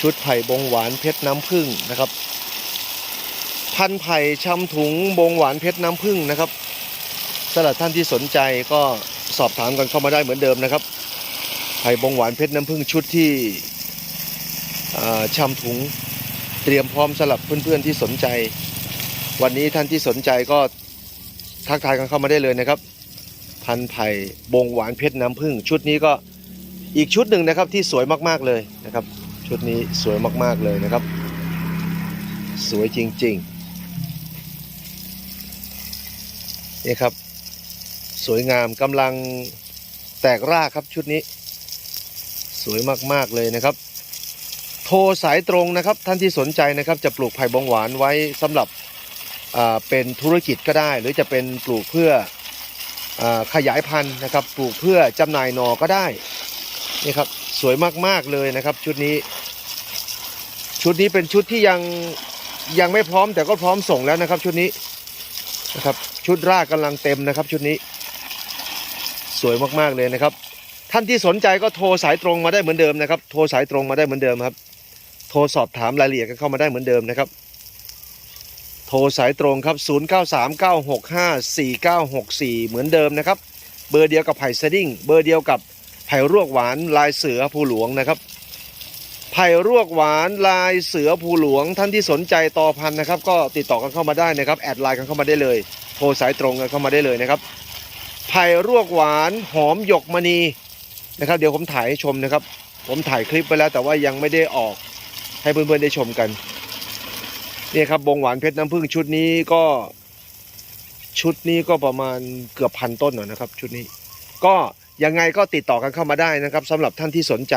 ชุดไผ่บงหวานเพชรน้ำผึ้งนะครับ พันไผ่ชำถุงบงหวานเพชรน้ำผึ้งนะครับสำหรับท่านที่สนใจก็สอบถามกันเข้ามาได้เหมือนเดิมนะครับ ไผ่บงหวานเพชรน้ำผึ้งชุดที่อ่าชำถุงเตรียมพร้อมสำหรับเพื่อนๆที่สนใจ วันนี้ท่านที่สนใจก็ทักทายกันเข้ามาได้เลยนะครับ พันไผ่บงหวานเพชรน้ำผึ้งชุดนี้ก็อีกชุดหนึ่งนะครับที่สวยมากๆเลยนะครับ ชุดนี้สวยมาก ๆ เลยนะครับ สวยจริง ๆ นี่ครับ สวยงามกำลังแตกรากครับชุดนี้ สวยมาก ๆ เลยนะครับ โทรสายตรงนะครับ ท่านที่สนใจนะครับ จะปลูกไผ่บองหวานไว้สำหรับเป็นธุรกิจก็ได้ หรือจะเป็นปลูกเพื่ออขยายพันธุ์นะครับ ปลูกเพื่อจำหน่ายหนอก็ได้นี่ครับสวยมาก ๆ เลยนะครับ ชุดนี้ ชุดนี้เป็นชุดที่ยังยังไม่พร้อมแต่ก็พร้อมส่งแล้วนะครับ ชุดนี้นะครับ ชุดรากกำลังเต็มนะครับ ชุดนี้ สวยมากๆเลยนะครับ ท่านที่สนใจก็โทรสายตรงมาได้เหมือนเดิมนะครับ โทรสายตรงมาได้เหมือนเดิมครับ โทรสอบถามรายละเอียดกันเข้ามาได้เหมือนเดิมนะครับ โทรสายตรงครับ 0939654964 เหมือนเดิมนะครับ เบอร์เดียวกับไผ่สดิ้งเบอร์เดียวกับไผ่รวกหวานลายเสือภูหลวงนะครับ ผ่รวกหวานลายเสือภูหลวงท่านที่สนใจต่อพันนะครับ ก็ติดต่อกันเข้ามาได้นะครับแอดไลน์กันเข้ามาได้เลย โทรสายตรงกันเข้ามาได้เลยนะครับไผ่รวกหวานหอมหยกมณีนะครับ เดี๋ยวผมถ่ายให้ชมนะครับ ผมถ่ายคลิปไปแล้วแต่ว่ายังไม่ได้ออกให้เพื่อนๆได้ชมกันนี่ครับบงหวานเพชรน้ำผึ้งชุดนี้ก็ชุดนี้ก็ประมาณเกือบพันต้นนะนะครับ ชุดนี้ ก็ยังไงก็ติดต่อกันเข้ามาได้นะครับสำหรับท่านที่สนใจ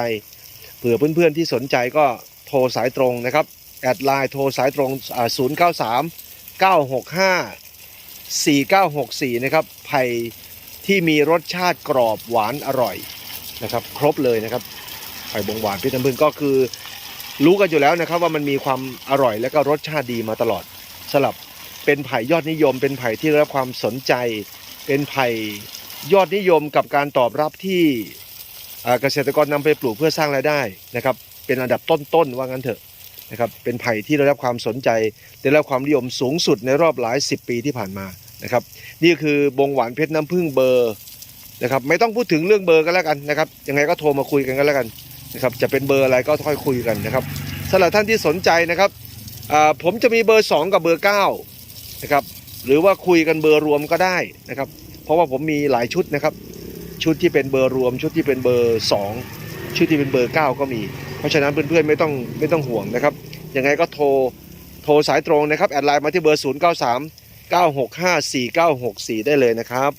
เผื่อเพื่อนๆที่สนใจก็โทรสายตรงนะครับ แอดไลน์โทรสายตรงศูนย์เก้าสามเก้าหกห้าสี่เก้าหกสี่นะครับไผ่ที่มีรสชาติกรอบหวานอร่อยนะครับครบเลยนะครับไผ่บงหวานพชรน้ำผึ้งก็คือ รู้กันอยู่แล้วนะครับว่ามันมีความอร่อยและก็รสชาติดีมาตลอดสลับเป็นไผ่ยอดนิยม เป็นไผ่ที่ได้รับความสนใจ เป็นไผ่ยอดนิยมกับการตอบรับที่ เกษตรกรนำไปปลูกเพื่อสร้างรายได้นะครับ เป็นอันดับต้นๆว่างั้นเถอะนะครับเป็นไผ่ที่ได้รับความสนใจได้รับความนิยมสูงสุดในรอบหลายสิบปีที่ผ่านมานะครับนี่คือบงหวานเพชรน้ำผึ้งเบอร์นะครับไม่ต้องพูดถึงเรื่องเบอร์กันแล้วกันนะครับยังไงก็โทรมาคุยกันก็แล้วกันนะครับจะเป็นเบอร์อะไรก็ค่อยคุยกันนะครับสำหรับท่านที่สนใจนะครับผมจะมีเบอร์ 2 กับเบอร์ 9 นะครับหรือว่าคุยกันเบอร์รวมก็ได้นะครับเพราะว่าผมมีหลายชุดนะครับ ชุดที่เป็นเบอร์รวม ชุดที่เป็นเบอร์ 2 ชุดที่เป็นเบอร์ 9 ก็มี เพราะฉะนั้นเพื่อนๆไม่ต้องไม่ต้องห่วงนะครับยังไงก็โทรโทรสายตรงนะครับ แอดไลน์มาที่เบอร์ 0 9 3 9654964 ได้เลยนะครับ